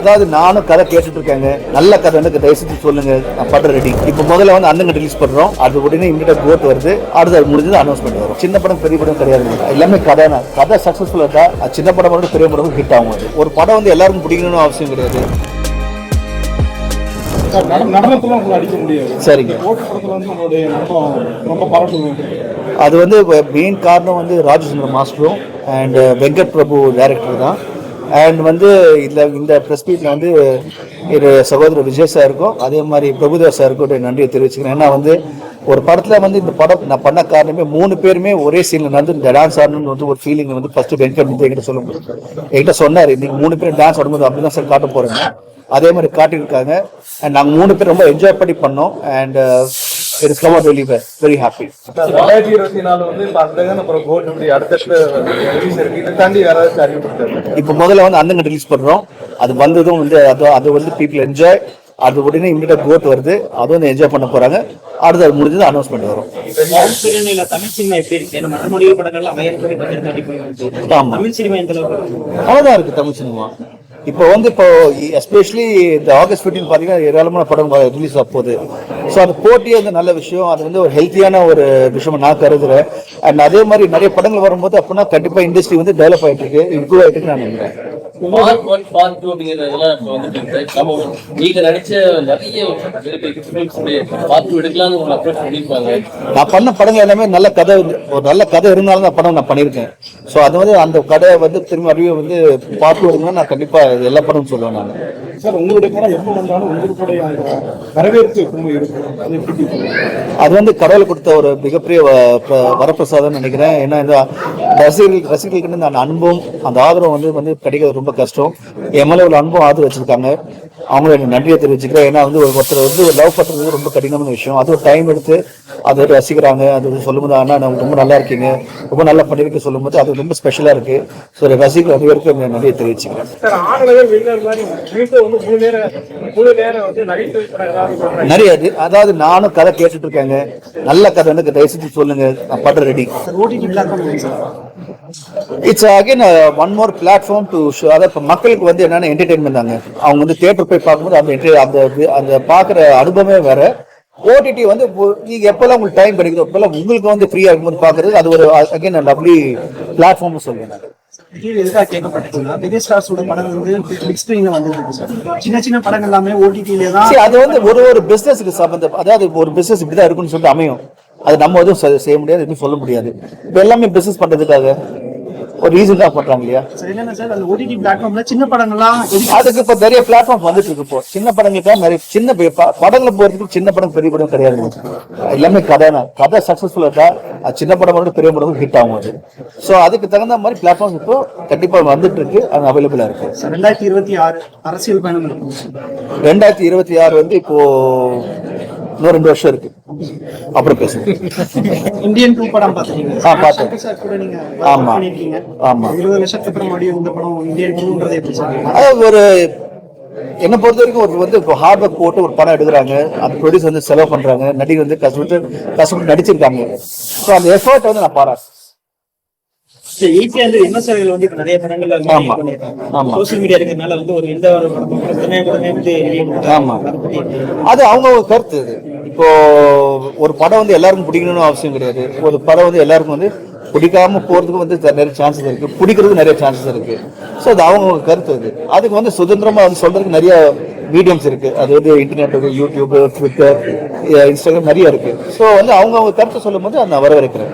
அதாவது நானும் கதை கேட்டுட்டு இருக்கேங்க நல்ல கதை எனக்கு தயவு செஞ்சு சொல்லுங்க. நான் படம் ரெடி இப்போ முதல்ல வந்து அண்ணன் ரிலீஸ் பண்றோம். அது உடனே இமீடியட் கோட் வருது. அடுத்து அது முடிஞ்சது அனௌன்ஸ்மெண்ட் வரும். சின்ன படம் பெரிய படம் கிடையாது. எல்லாமே கதை தான். கதை சக்சஸ்ஃபுல் இருந்தா அது சின்ன படம் மட்டும் பெரிய படம் ஹிட் ஆகும் அது. ஒரு படம் வந்து எல்லாருக்கும் பிடிக்கணும்னு அவசியம் கிடையாது. சரிங்க. வந்து அது வந்து மெயின் காரணம் வந்து ராஜசுந்தர மாஸ்டரும் அண்ட் வெங்கட் பிரபு டைரக்டர் தான். அண்ட் வந்து இதில் இந்த ப்ரெஸ் மீட்டில் வந்து இரு சகோதரர் விஜய் சாருக்கும் அதே மாதிரி பிரபுதேவ் சாருக்கும் நன்றியை தெரிவிச்சுக்கிறேன். ஏன்னா வந்து ஒரு படத்தில் வந்து இந்த படம் நான் பண்ண காரணமே மூணு பேருமே ஒரே சீனில் நடந்து இந்த டான்ஸ் ஆடணும்னு வந்து ஒரு ஃபீலிங் வந்து ஃபஸ்ட்டு பெனிஃபிட் வந்து என்கிட்ட சொல்லும்போது என்கிட்ட சொன்னார் நீங்கள் மூணு பேரும் டான்ஸ் ஆடும்போது அப்படி தான் சார் காட்ட போகிறேங்க அதே மாதிரி காட்டியிருக்காங்க. அண்ட் நாங்கள் மூணு பேர் ரொம்ப என்ஜாய் பண்ணி பண்ணோம். And it is come out very very happy ரெண்டாயிரத்தி இருபத்தி நாலு வந்து இப்ப அந்த அப்புறம் கோட் இப்படி ரிலீஸ் இருக்கு. இதை தாண்டி வேற ஏதாச்சும் அறிவிப்பு இப்போ முதல்ல வந்து அண்ணன் ரிலீஸ் பண்றோம். அது வந்ததும் வந்து அது அது வந்து பீப்புள் என்ஜாய் அது உடனே இமீடியட் கோட் வருது. அதுவும் வந்து என்ஜாய் பண்ண போறாங்க. அடுத்து அது முடிஞ்சது அனௌன்ஸ்மெண்ட் வரும். தமிழ் சினிமா எப்படி இருக்கு? ஆமா. அவ்வளோதான் இருக்கு தமிழ் சினிமா. இப்போ வந்து இப்போ எஸ்பெஷலி இந்த ஆகஸ்ட் 15 பார்த்தீங்கன்னா ஏராளமான படம் ரிலீஸ் ஆக போகுது. ஸோ அந்த போட்டியே வந்து நல்ல விஷயம். அது வந்து ஒரு ஹெல்த்தியான ஒரு விஷயம் நான் கருதுறேன். அண்ட் அதே மாதிரி நிறைய படங்கள் வரும்போது அப்படின்னா கண்டிப்பாக இண்டஸ்ட்ரி வந்து டெவலப் ஆகிட்டு இருக்கு இம்ப்ரூவ் ஆகிட்டு நான் நினைக்கிறேன். பார்ட் ஒன் பார்ட் டூ அப்படிங்கிறதெல்லாம் இப்போ வந்துட்டு நம்ம நீங்க நடிச்ச நிறைய பார்ட் டூ எடுக்கலாம்னு உங்களை அப்ரோச் பண்ணியிருப்பாங்க. நான் பண்ண படங்கள் எல்லாமே நல்ல கதை வந்து- ஒரு நல்ல கதை இருந்தாலும் தான் படம் நான் பண்ணியிருக்கேன். ஸோ அது வந்து அந்த கதை வந்து திரும்ப அறிவு வந்து பார்த்து வருங்கன்னா நான் கண்டிப்பாக எல்லா படமும் சொல்லுவேன் நான். சார் உங்களுடைய படம் எப்போ வந்தாலும் உங்களுடைய வரவேற்பு எப்பவுமே இருக்கும். அது எப்படி இருக்கும்? அது வந்து கடவுள் கொடுத்த ஒரு மிகப்பெரிய வரப்பிரசாதம் நினைக்கிறேன். ஏன்னா இந்த ரசிகர்கள் ரசிகர்களுக்கு அந்த அன்பும் அந்த ஆதரவும் வந்து வந்து கிடைக்கிறது ரொம்ப கஷ்டம். மேலே ஒரு அன்பும் ஆதரவு வச்சிருக்காங்க. எனக்கு நன்றியை தெரிவிச்சுக்கிறேன். ஏன்னா வந்து ஒரு ஒருத்தர் வந்து ஒரு லவ் பண்ணுறது ரொம்ப கடினமான விஷயம். அது ஒரு டைம் எடுத்து அதை ரசிக்கிறாங்க. அது சொல்லும்போது அண்ணா நான் ரொம்ப நல்லா இருக்கீங்க. ரொம்ப நல்லா பண்ணிருக்கு சொல்லும்போது அது ரொம்ப ஸ்பெஷலாக இருக்கு. ஸோ ரசிகர்கள் அனைவருக்கும் நன்றியை தெரிவிச்சுக்கிறேன். நிறைய இது. அதாவது நானும் கதை கேட்டுட்டு இருக்கேங்க நல்ல கதை எனக்கு தயவு செஞ்சு சொல்லுங்க. நான் படம் ready it's again one more platform to show அதாவது இப்போ மக்களுக்கு வந்து என்னென்ன என்டர்டைன்மெண்ட் தாங்க. அவங்க வந்து தியேட்டர் போய் பார்க்கும்போது அந்த அந்த அந்த பார்க்குற அனுபவமே வேற. ஓடிடி வந்து இப்போ- நீங்க எப்பெல்லாம் உங்களுக்கு டைம் கிடைக்குதோ அப்பெல்லாம் உங்களுக்கு வந்து ஃப்ரீயா இருக்கும்போது பார்க்கறது அது ஒரு அகைன் லவ்லி பிளாட்ஃபார்ம் சொல்லுவேன் இது எதுக்காக கேட்கப்பட்டதுன்னா விஜய் ஸ்டார்ஸோட படம் வந்து பிக் ஸ்கிரீன்ல வந்துருக்கு சார் சின்ன சின்ன படங்கள் எல்லாமே ஓடிடிலே தான் அது வந்து ஒரு ஒரு பிசினஸ்க்கு சம்பந்தம் அதாவது ஒரு பிசினஸ் இப்படிதான் இருக்குன்னு சொல்லிட்டு அமையும். அது நம்ம எதுவும் செய்ய முடியாது எதுவும் சொல்ல முடியாது. இப்போ எல்லாமே பிசினஸ் பண்றதுக்காக. ஒரு ரீசன் தான் பண்றாங்க இல்லையா? சார் என்னன்னா சார் அந்த ஓடிடி பிளாட்ஃபார்ம்ல சின்ன படங்கள்லாம் அதுக்கு இப்ப நிறைய பிளாட்ஃபார்ம் வந்துட்டு இருக்கு இப்போ. சின்ன படங்களுக்கு நிறைய சின்ன படங்களை போறதுக்கு சின்ன படம் பெரிய படம் கிடையாது. எல்லாமே கதை கதை சக்சஸ்ஃபுல் இருந்தா அது சின்ன படம் மட்டும் பெரிய படம் ஹிட் ஆகும் அது. ஸோ அதுக்கு தகுந்த மாதிரி பிளாட்ஃபார்ம் இப்போ கண்டிப்பா வந்துட்டு இருக்கு அது அவைலபிளா இருக்கு ரெண்டாயிரத்தி இருபத்தி ஆறு அரசியல் பயணம் ரெண்டாயிரத்தி இருபத்தி ஆறு வந்து இப்போ இன்னும் ரெண்டு வருஷம் இருக்கு. அப்புறம் பேசுங்க இந்தியன் டூ படம் பார்த்துருக்கீங்க. ஆ, பார்த்தேன். சார் கூட நீங்க ஆமா. ஆமா. இருபது வருஷத்துக்கு அப்புறம் மறுபடியும் இந்த படம் இந்தியன் டூன்றது எப்படி சார்? அதாவது ஒரு என்னை பொறுத்த வரைக்கும் ஒரு வந்து இப்போ ஹார்ட் ஒர்க் போட்டு ஒரு படம் எடுக்கிறாங்க அந்த ப்ரொடியூஸ் வந்து செலவு பண்றாங்க நடிகர் வந்து கஷ்டப்பட்டு கஷ்டப்பட்டு நடிச்சிருக்காங்க. ஸோ அந்த எஃபர்ட் வந்து நான் பாராட்டுறேன். சார் ஈஸியா வந்து விமர்சகர்கள் வந்து நிறைய படங்கள்ல. சோசியல் மீடியா இருக்கிறதுனால வந்து ஒரு எந்த ஒரு. அதை அவங்க கருத்து. இப்போ ஒரு படம் வந்து எல்லாருக்கும் பிடிக்கணும்னு அவசியம் கிடையாது. ஒரு படம் வந்து எல்லாருக்கும் வந்து பிடிக்காம போறதுக்கு வந்து நிறைய சான்சஸ் இருக்கு. பிடிக்கிறதுக்கு நிறைய சான்சஸ் இருக்கு. ஸோ அது அவங்க கருத்து அது. அதுக்கு வந்து சுதந்திரமா வந்து சொல்றதுக்கு நிறைய மீடியம்ஸ் இருக்கு. அது வந்து இன்டர்நெட் இருக்கு யூடியூப் ட்விட்டர் இன்ஸ்டாகிராம் நிறைய இருக்கு. ஸோ வந்து அவங்க அவங்க கருத்தை சொல்லும் போது அதை நான் வரவேற்கிறேன்.